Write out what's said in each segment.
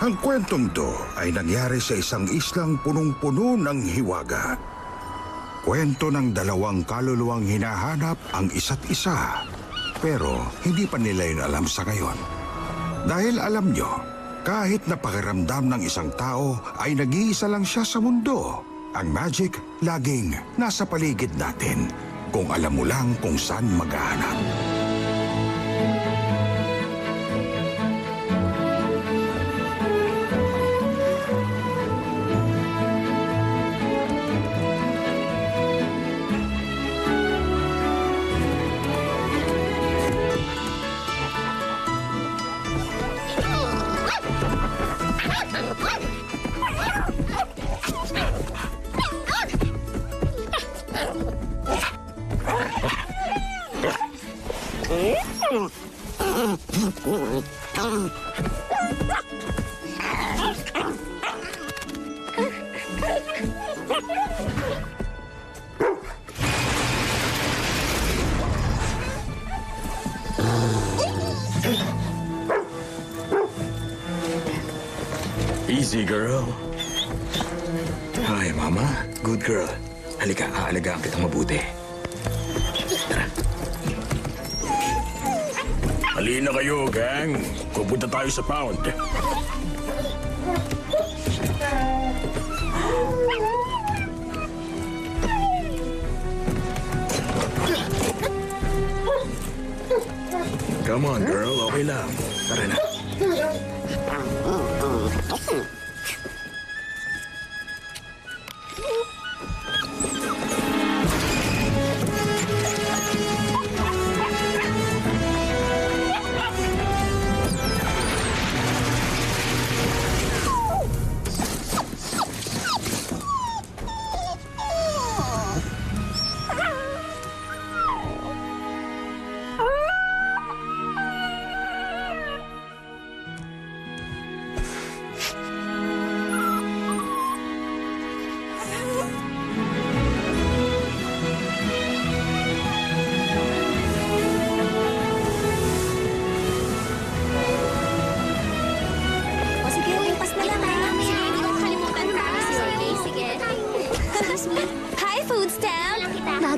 Ang kwentong to ay nangyari sa isang islang punong-puno ng hiwaga. Kwento ng dalawang kaluluwang hinahanap ang isa't isa. Pero hindi pa nila yun alam sa ngayon. Dahil alam nyo, kahit napakiramdam ng isang tao ay nag-iisa lang siya sa mundo. Ang magic laging nasa paligid natin kung alam mo lang kung saan maghahanap. Easy, girl. Hi, Mama. Good girl. Halika, aalagaan kitang mabuti. Halina kayo, gang. Pupunta tayo sa pound. Come on, girl. Okay lang. Tara na.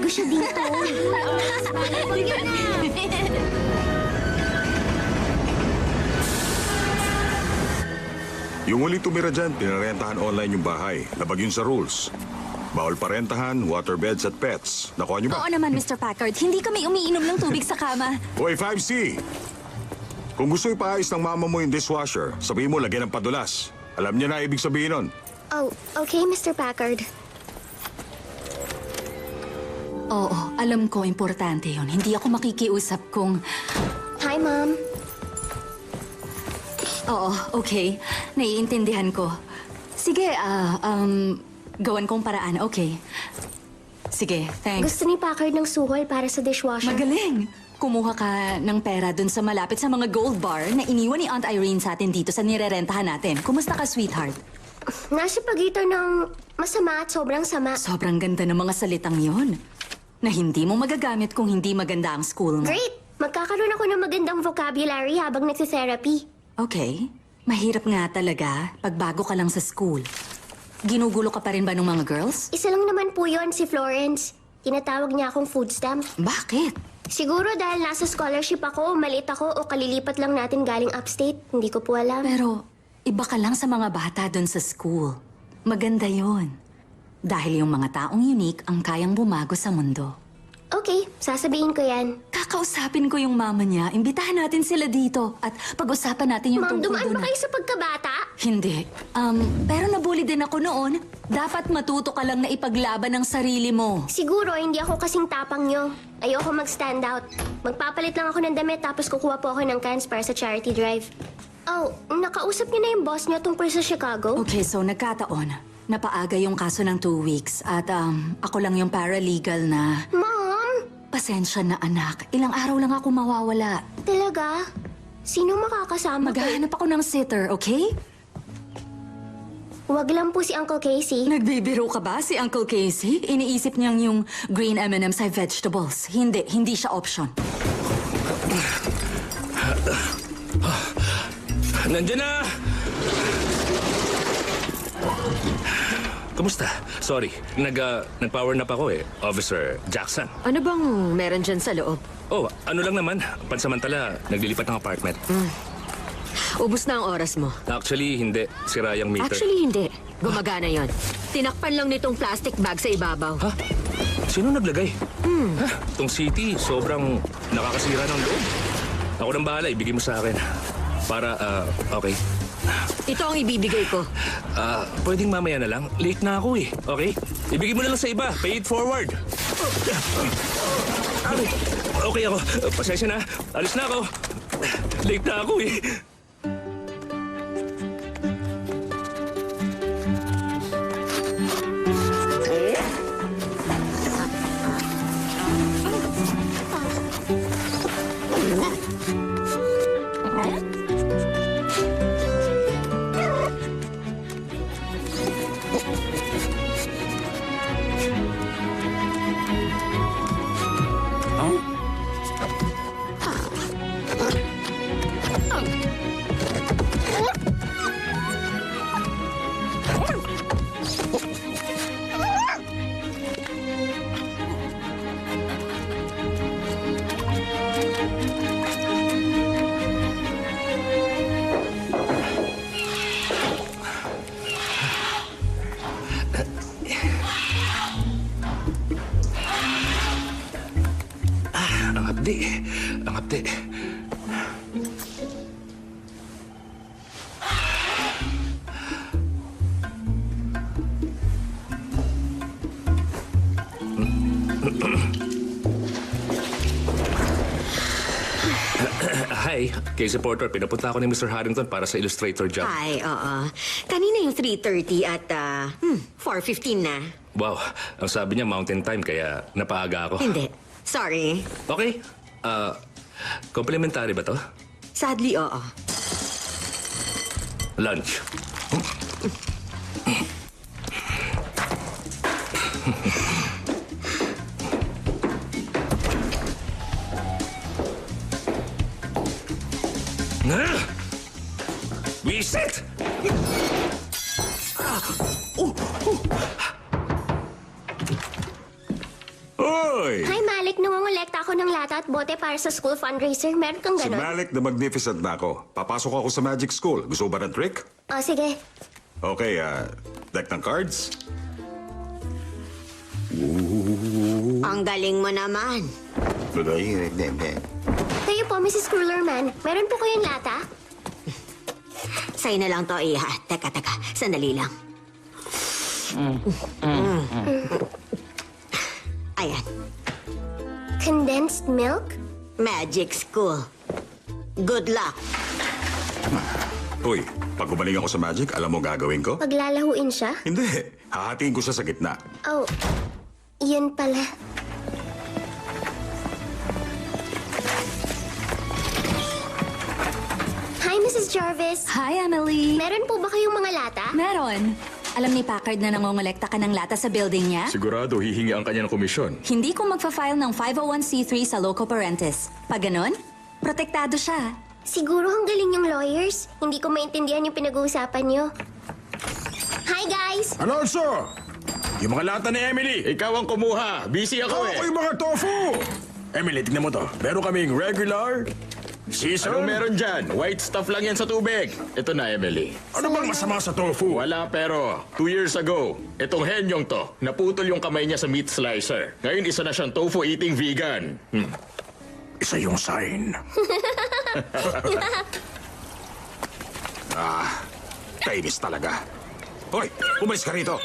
Bago siya dito. Sige na. Yung huling tumira dyan, pinarentahan online yung bahay. Labag yun sa rules. Bawal parentahan, waterbeds at pets. Nakuha niyo ba? Oo naman, Mr. Packard. Hindi kami umiinom ng tubig sa kama. Hoy, 5C! Kung gusto ipaayos ng mama mo yung dishwasher, sabihin mo lagyan ng padulas. Alam niya na ibig sabihin nun. Oh, okay, Mr. Packard. Oo, alam ko, importante yun. Hindi ako makikiusap kung... Hi, Mom. Oo, okay. Naiintindihan ko. Sige, ah, um, gawan kong paraan, okay. Sige, thanks. Gusto ni Packard ng suhol para sa dishwasher. Magaling! Kumuha ka ng pera dun sa malapit sa mga gold bar na iniwan ni Aunt Irene sa atin dito sa nirerentahan natin. Kumusta ka, sweetheart? Nasa pagitan ng masama at sobrang sama. Sobrang ganda ng mga salitang yon na hindi mo magagamit kung hindi maganda ang school mo. Great! Magkakaroon ako ng magandang vocabulary habang nagsitherapy. Okay. Mahirap nga talaga pag bago ka lang sa school. Ginugulo ka pa rin ba ng mga girls? Isa lang naman po yon si Florence. Tinatawag niya akong food stamp. Bakit? Siguro dahil nasa scholarship ako, maliit ako, o kalilipat lang natin galing upstate. Hindi ko po alam. Pero iba ka lang sa mga bata doon sa school. Maganda yon. Dahil yung mga taong unique ang kayang bumago sa mundo. Okay, sasabihin ko yan. Kakausapin ko yung mama niya. Imbitahan natin sila dito. At pag-usapan natin yung Ma'am, tungkol dumaan doon. ba kayo sa pagkabata? Hindi. Um, pero nabully din ako noon. Dapat matuto ka lang na ipaglaban ang sarili mo. Siguro hindi ako kasing tapang nyo. Ayoko mag-stand out. Magpapalit lang ako ng damit tapos kukuha po ako ng cans para sa charity drive. Oh, nakausap niyo na yung boss niyo tungkol sa Chicago? Okay, so nagkataon. Napaaga yung kaso ng two weeks. At um, ako lang yung paralegal na... Mom! Pasensya na anak. Ilang araw lang ako mawawala. Talaga? Sino makakasama ko? Maghahanap ako ng sitter, okay? Wag lang po si Uncle Casey. Nagbibiro ka ba si Uncle Casey? Iniisip niyang yung green M&M's ay vegetables. Hindi, hindi siya option. Nandiyan na! Kumusta? Sorry, nag, ah, nag-power nap ako eh. Officer Jackson. Ano bang meron dyan sa loob? Oh, ano lang naman. Pansamantala, naglilipat ng apartment. Ubus na ang oras mo. Actually, hindi. Sira yung meter. Actually, hindi. Gumagana yon. Tinakpan lang nitong plastic bag sa ibabaw. Ha? Sino naglagay? Ha? Itong city, sobrang nakakasira ng loob. Ako nang bahala, ibigay mo sa akin. Para, ah, okay. Ito ang ibibigay ko. Ah, pwedeng mamaya na lang. Late na ako eh. Okay? Ibigay mo na lang sa iba. Pay it forward. Okay, okay ako. Pasensya na. Alis na ako. Late na ako eh. Ang hapdi. Hi, Casey Porter. Pinapunta ako ni Mr. Harrington para sa illustrator job. Ay, oo. Kanina yung 3.30 at ah, hmm, 4.15 na. Wow, ang sabi niya mountain time kaya napaaga ako. Hindi. Sorry. Okay. Ah, complimentary ba to? Sadly, oo. Lunch. Ah! Wisit! Hoy! Hi, Malik. Nangongolekta ako ng lata at bote para sa school fundraiser. Meron kang Si ganon? Malik the Magnificent na ako. Papasok ako sa Magic School. Gusto mo ba ng trick? O, sige. Okay, ah, deck ng cards? Ang galing mo naman. Kayo po, Mrs. Cruellerman. Meron po kayong lata? Sa'yo na lang to, Iha. Teka, teka. Sandali lang. Ayan. Condensed milk? Magic School. Good luck. Uy, pag gumaling ako sa Magic, alam mo gagawin ko? Paglalahuin siya? Hindi. Hahatiin ko siya sa gitna. Oh, yun pala. Hi, Mrs. Jarvis. Hi, Emily! Meron po ba kayong mga lata? Meron. Alam ni Packard na nangongolekta ka ng lata sa building niya? Sigurado hihingi ang kanya ng komisyon. Hindi ko magfa-file ng 501c3 sa loco parentis. Pag ganon, protektado siya. Siguro ang galing yung lawyers. Hindi ko maintindihan yung pinag-uusapan nyo. Hi, guys! Alonso! Yung mga lata ni Emily! Ikaw ang kumuha. Busy ako Ako eh. yung mga tofu! Emily, tignan mo to. Meron kaming regular, season... Anong meron dyan? White stuff lang yan sa tubig. Ito na, Emily. Ano bang masama sa tofu? Wala pero, two years ago, itong henyong to, naputol yung kamay niya sa meat slicer. Ngayon isa na siyang tofu-eating vegan. Hmm. Isa yung sign. Kainis talaga. Hoy, umalis ka rito.